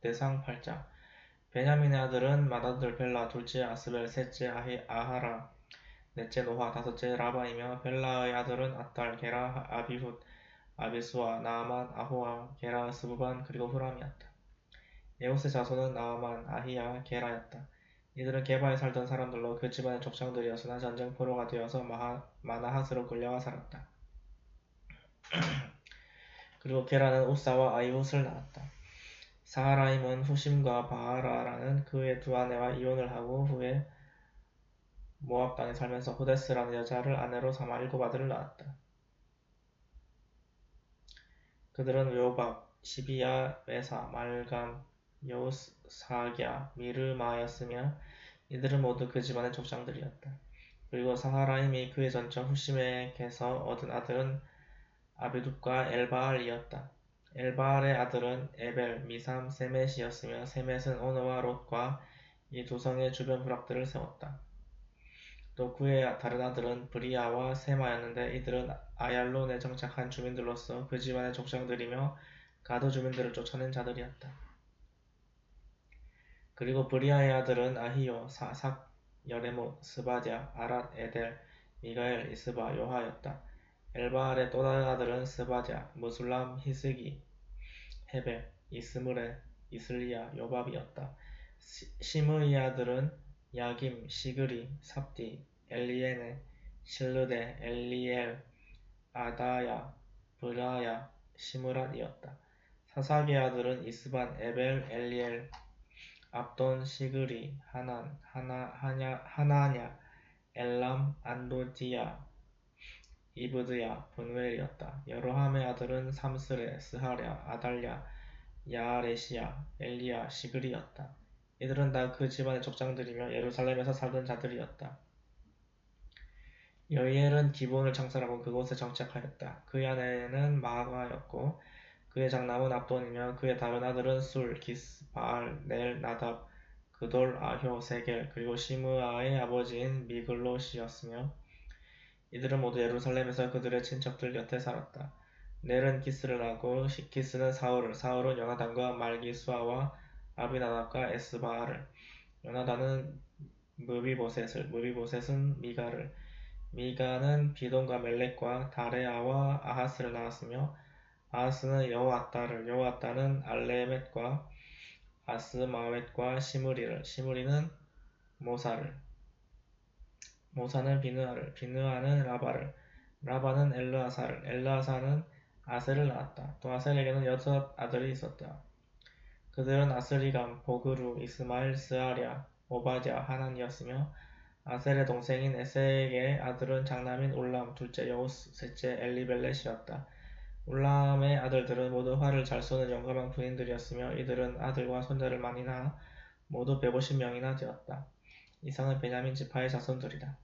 대상 8장 베냐민의 아들은 맏아들 벨라 둘째 아스벨 셋째 아히, 아하라 넷째 노화 다섯째 라바이며 벨라의 아들은 아딸 게라 아비훗 아비수아 나아만 아호아 게라 스부반 그리고 후람이었다. 에옷의 자손은 나아만 아히야 게라였다. 이들은 게바에 살던 사람들로 그 집안의 족장들이었으나 전쟁 포로가 되어서 마하, 마나핫으로 끌려가 살았다. 그리고 게라는 우사와 아이훗을 낳았다. 사하라임은 후심과 바하라라는 그의 두 아내와 이혼을 하고 후에 모압 땅에 살면서 호데스라는 여자를 아내로 삼아 일곱 아들을 낳았다. 그들은 요박, 시비야, 메사, 말감, 여우사갸, 미르마였으며 이들은 모두 그 집안의 족장들이었다. 그리고 사하라임이 그의 전처 후심에게서 얻은 아들은 아비둡과 엘바알이었다. 엘바알의 아들은 에벨, 미삼, 세멧이었으며 세멧은 오너와 롯과 이 두 성의 주변 부락들을 세웠다. 또 그의 다른 아들은 브리아와 세마였는데 이들은 아얄론에 정착한 주민들로서 그 집안의 족장들이며 가드 주민들을 쫓아낸 자들이었다. 그리고 브리아의 아들은 아히요, 사삭, 여레못, 스바디아, 아랏, 에델, 미가엘, 이스바, 요하였다. 엘바알의 또 다른 아들은 스바디아, 무술람, 히스기, 헤벨, 이스므레, 이슬리야, 요밥이었다. 시므의 아들은 야김, 시그리, 삽디, 엘리에네, 실르데, 엘리엘, 아다야, 브라야, 시므랏이었다. 사삭의 아들은 이스반, 에벨, 엘리엘, 압돈, 시그리, 하난, 하나, 하냐, 하나냐, 엘람, 안도디야, 이브드야, 분웰이었다. 여로함의 아들은 삼스레, 스하랴, 아달랴, 야아레시야, 엘리야, 시그리였다. 이들은 다 그 집안의 족장들이며 예루살렘에서 살던 자들이었다. 여이엘은 기본을 창설하고 그곳에 정착하였다. 그의 아내는 마아가였고 그의 장남은 압돈이며 그의 다른 아들은 술, 기스, 바알, 넬, 나답, 그돌, 아효, 세겔 그리고 시므아의 아버지인 미글롯이었으며 이들은 모두 예루살렘에서 그들의 친척들 곁에 살았다. 넬은 기스를 낳고 기스는 사울을, 사울은 요나단과 말기수아와 아비나답과 에스바알을, 요나단은 무비보셋을, 무비보셋은 미가를, 미가는 비돈과 멜렉과 다레아와 아하스를 낳았으며 아하스는 여호아따를, 여호아따는 알레멧과 아스마웻과 시므리를, 시므리는 모사를, 모사는 비느하를, 비느하는 라바를, 라바는 엘르아사를, 엘르아사는 아셀을 낳았다. 또 아셀에게는 여섯 아들이 있었다. 그들은 아스리감, 보그루, 이스마엘, 스아랴, 오바댜, 하난이었으며 아셀의 동생인 에색의 아들은 장남인 울람, 둘째 여우스, 셋째 엘리벨렛이었다. 울람의 아들들은 모두 활을 잘 쏘는 용감한 군인들이었으며 이들은 아들과 손자를 많이 낳아 모두 백오십 명이나 되었다. 이상은 베냐민 지파의 자손들이다.